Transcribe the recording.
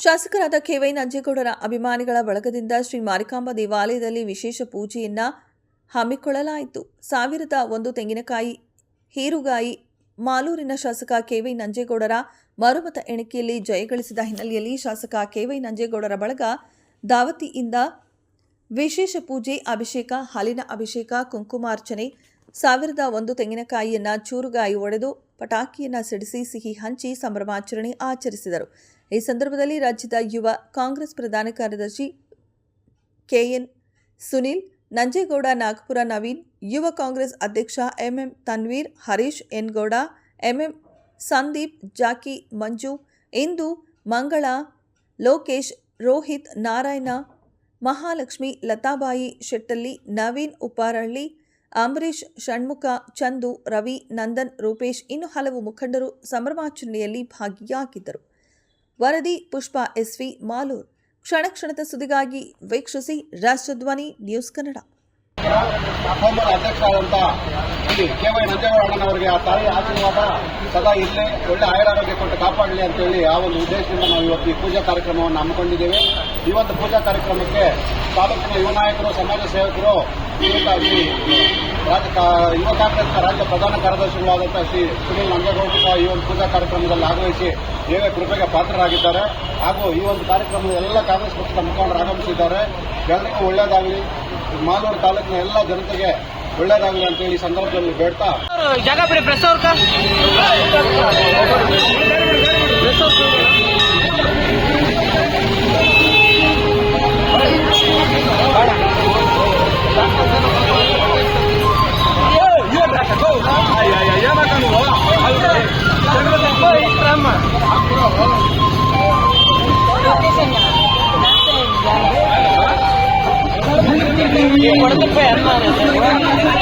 ಶಾಸಕರಾದ ಕೆವೈ ನಂಜೇಗೌಡರ ಅಭಿಮಾನಿಗಳ ಬಳಗದಿಂದ ಶ್ರೀ ಮಾರಿಕಾಂಬಾ ದೇವಾಲಯದಲ್ಲಿ ವಿಶೇಷ ಪೂಜೆಯನ್ನ ಹಮ್ಮಿಕೊಳ್ಳಲಾಯಿತು. ಸಾವಿರದ ಒಂದು ತೆಂಗಿನಕಾಯಿ, ಹೀರುಗಾಯಿ, ಮಾಲೂರಿನ ಶಾಸಕ ಕೆವೈ ನಂಜೇಗೌಡರ ಮರುಮತ ಎಣಿಕೆಯಲ್ಲಿ ಜಯಗಳಿಸಿದ ಹಿನ್ನೆಲೆಯಲ್ಲಿ ಶಾಸಕ ಕೆವೈ ನಂಜೇಗೌಡರ ಬಳಗ ದಾವತಿಯಿಂದ ವಿಶೇಷ ಪೂಜೆ, ಅಭಿಷೇಕ, ಹಾಲಿನ ಅಭಿಷೇಕ, ಕುಂಕುಮಾರ್ಚನೆ, ಸಾವಿರದ ಒಂದು ತೆಂಗಿನಕಾಯಿಯನ್ನ ಚೂರುಗಾಯಿ ಒಡೆದು ಪಟಾಕಿಯನ್ನ ಸಿಡಿಸಿ ಸಿಹಿ ಹಂಚಿ ಸಂಭ್ರಮಾಚರಣೆ ಆಚರಿಸಿದರು. ಈ ಸಂದರ್ಭದಲ್ಲಿ ರಾಜ್ಯದ ಯುವ ಕಾಂಗ್ರೆಸ್ ಪ್ರಧಾನ ಕಾರ್ಯದರ್ಶಿ ಕೆಎನ್ ಸುನಿಲ್, ನಂಜೇಗೌಡ, ನಾಗಪುರ ನವೀನ್, ಯುವ ಕಾಂಗ್ರೆಸ್ ಅಧ್ಯಕ್ಷ MM Tanveer, Harish N Gowda MM Sandeep, Jackie Manju, ಇಂದು ಮಂಗಳ, ಲೋಕೇಶ್, ರೋಹಿತ್, ನಾರಾಯಣ, ಮಹಾಲಕ್ಷ್ಮಿ, ಲತಾಬಾಯಿ ಶೆಟ್ಟಲ್ಲಿ ನವೀನ್ ಉಪ್ಪಾರಳ್ಳಿ ಅಂಬರೀಶ್ ಷಣ್ಮುಖ, ಚಂದು, ರವಿ, ನಂದನ್, ರೂಪೇಶ್, ಇನ್ನು ಹಲವು ಮುಖಂಡರು ಸಂಭ್ರಮಾಚರಣೆಯಲ್ಲಿ ಭಾಗಿಯಾಗಿದ್ದರು. ವರದಿ ಪುಷ್ಪ ಎಸ್ವಿ ಮಾಲೂರ್. ಕ್ಷಣ ಕ್ಷಣದ ಸುದ್ದಿಗಾಗಿ ವೀಕ್ಷಿಸಿ ರಾಷ್ಟ್ರಧ್ವನಿ ನ್ಯೂಸ್ ಕನ್ನಡ. ಸೋಮವಾರ ಅಧ್ಯಕ್ಷರಾದಂಥ ಕೆ ವೈ ನಂಜೇಗೌಡ ಆ ತಾಯಿ ಆಶೀರ್ವಾದ ಸದಾ ಇರಲಿ, ಒಳ್ಳೆ ಆಯುರಾರೋಗ್ಯ ಕೊಟ್ಟು ಕಾಪಾಡಲಿ ಅಂತೇಳಿ ಆ ಒಂದು ಉದ್ದೇಶದಿಂದ ನಾವು ಇವತ್ತು ಈ ಪೂಜಾ ಕಾರ್ಯಕ್ರಮವನ್ನು ಹಮ್ಮಿಕೊಂಡಿದ್ದೇವೆ. ಈ ಒಂದು ಪೂಜಾ ಕಾರ್ಯಕ್ರಮಕ್ಕೆ ತಾಲೂಕಿನ ಯುವ ನಾಯಕರು ಸಮಾಜ ಸೇವಕರು ಯುವ ಕಾಂಗ್ರೆಸ್ನ ರಾಜ್ಯ ಪ್ರಧಾನ ಕಾರ್ಯದರ್ಶಿಗಳಾದಂತಹ ಶ್ರೀ ಸುನೀಲ್ ನಂಜೇಗೌಡ ಸಹ ಈ ಒಂದು ಪೂಜಾ ಕಾರ್ಯಕ್ರಮದಲ್ಲಿ ಆಗಮಿಸಿ ದೇವ ಕೃಪೆಗೆ ಪಾತ್ರರಾಗಿದ್ದಾರೆ. ಹಾಗೂ ಈ ಒಂದು ಕಾರ್ಯಕ್ರಮದ ಎಲ್ಲ ಕಾಂಗ್ರೆಸ್ ಪಕ್ಷದ ಮುಖಂಡರು ಆಗಮಿಸಿದ್ದಾರೆ. ಎಲ್ಲರಿಗೂ ಒಳ್ಳೆಯದಾಗಲಿ. ಮಾಲೂರು ತಾಲೂಕಿನ ಎಲ್ಲ ಜನತೆಗೆ ಒಳ್ಳೆಯದಾಗಲಿ ಅಂತೇಳಿ ಈ ಸಂದರ್ಭದಲ್ಲಿ ಬೇಡ್ತಾ படுத்துப்பேன் என்ன